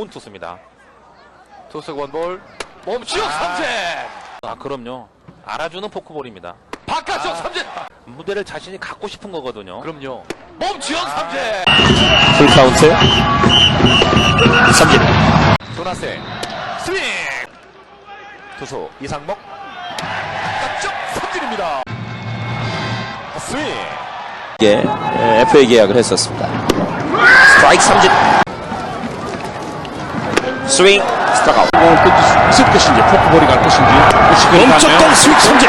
좋은 투수입니다. 투수 원볼 몸치역 삼진. 아 그럼요. 알아주는 포크볼입니다. 바깥쪽 삼진. 무대를 자신이 갖고 싶은 거거든요. 그럼요. 몸치역 삼진. 풀 카운트 삼진 조나세 스윙. 투수 이상목 바깥쪽 삼진입니다. 스윙. 예, 예, FA 계약을 했었습니다 스트라이크 삼진 스윙. 던질 수 있을 것인지 포크볼이 갈 것인지. 왼쪽 스윙 삼진.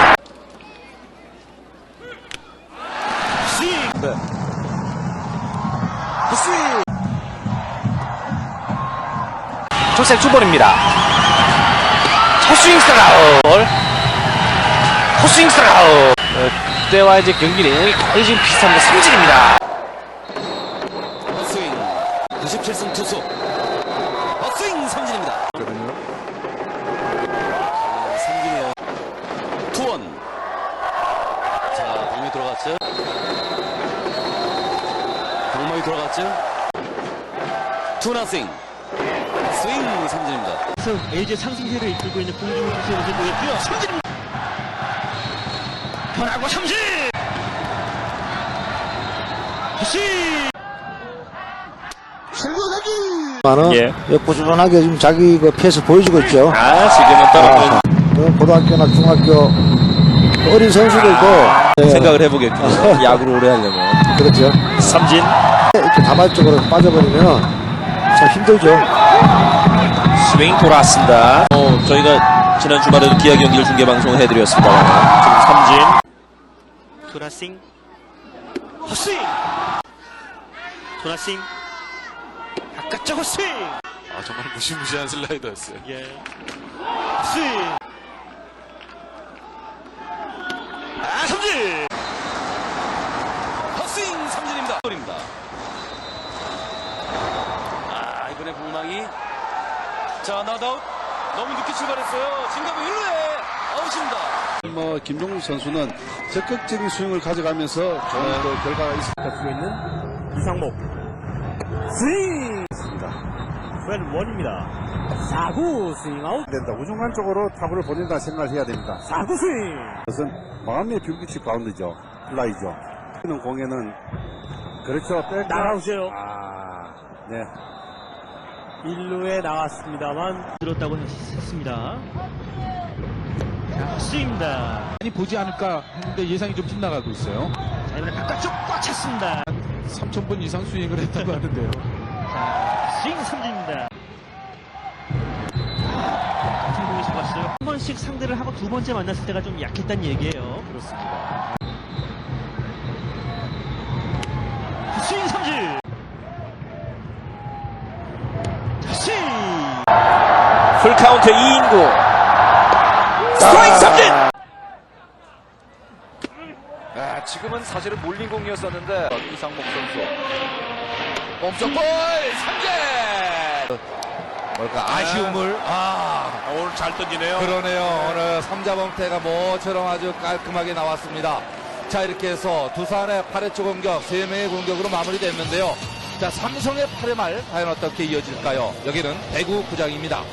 초색 투볼입니다. 첫스윙 스타가웃. 첫스윙 스타가웃. 어, 그때와 이제 경기 내용이 거의 지금 비슷합니다 삼진입니다. 헛스윙. 97승 투수 헛스윙 삼진입니다 삼진이요 투원 자 방망이 들어갔죠 방망이 들어갔죠 투나싱 스윙 삼진입니다 LG 상승세를 이끌고 있는 모습 보였고요. 삼진! 변하고 삼진! 다시! 많은 예. 꾸준하게 지금 자기 그 패스 보여주고 있죠. 아 지금은 떨어뜨린 그 고등학교나 중학교 그 어린 선수들도 예, 생각을 해보겠군요 야구를 오래 하려면 그렇죠. 삼진 이렇게 다발적으로 빠져버리면 참 힘들죠. 스윙 돌아왔습니다. 어, 저희가 지난 주말에도 기아 경기를 중계 방송을 해드렸습니다. 지금 삼진. 도나싱 헛스윙! 도나싱 바깥쪽 헛스윙! 아 정말 무시무시한 슬라이더였어요. 예. 헛스윙! 아, 삼진! 헛스윙 삼진입니다 입니다 아 이번에 공망이 자 나다웃 너무 늦게 출발했어요 진가부 1루에 아웃입니다 뭐 김종국 선수는 적극적인 스윙을 가져가면서 좋은 그 결과가 있을 갖고 있는 이상목 스윙! 웬 원입니다. 4구 스윙 아웃 된다. 우중간 쪽으로 타구를 보낸다 생각을 해야 됩니다. 4구 스윙! 그것은 마음의 불규칙 가운데죠. 플라이죠. 이는 공에는 그렇죠. 백 나가오세요. 아, 네. 1루에 나왔습니다만 들었다고 했- 했습니다. 자, 스윙입니다. 많이 보지 않을까 했는데 예상이 좀 빗나가고 있어요. 자, 이번에 바깥쪽 꽉 찼습니다. 3,000번 이상 스윙을 했다고 하는데요. 자, 스윙 삼진입니다. 공에서 봤어요. 한 번씩 상대를 하고 두 번째 만났을 때가 좀 약했다는 얘기예요. 그렇습니다. 스윙 삼진! 스윙! 풀카운트 2인구. 스트라이크 삼진! 아, 지금은 사실은 몰린 공이었었는데 이상목 선수 몸쪽 볼 삼진 뭘까? 아쉬움을. 아 오늘 잘 던지네요. 그러네요. 오늘 삼자범퇴가 모처럼 아주 깔끔하게 나왔습니다. 자 이렇게 해서 두산의 8회 초 공격 3명의 공격으로 마무리됐는데요. 자 삼성의 8회 말 과연 어떻게 이어질까요? 여기는 대구 구장입니다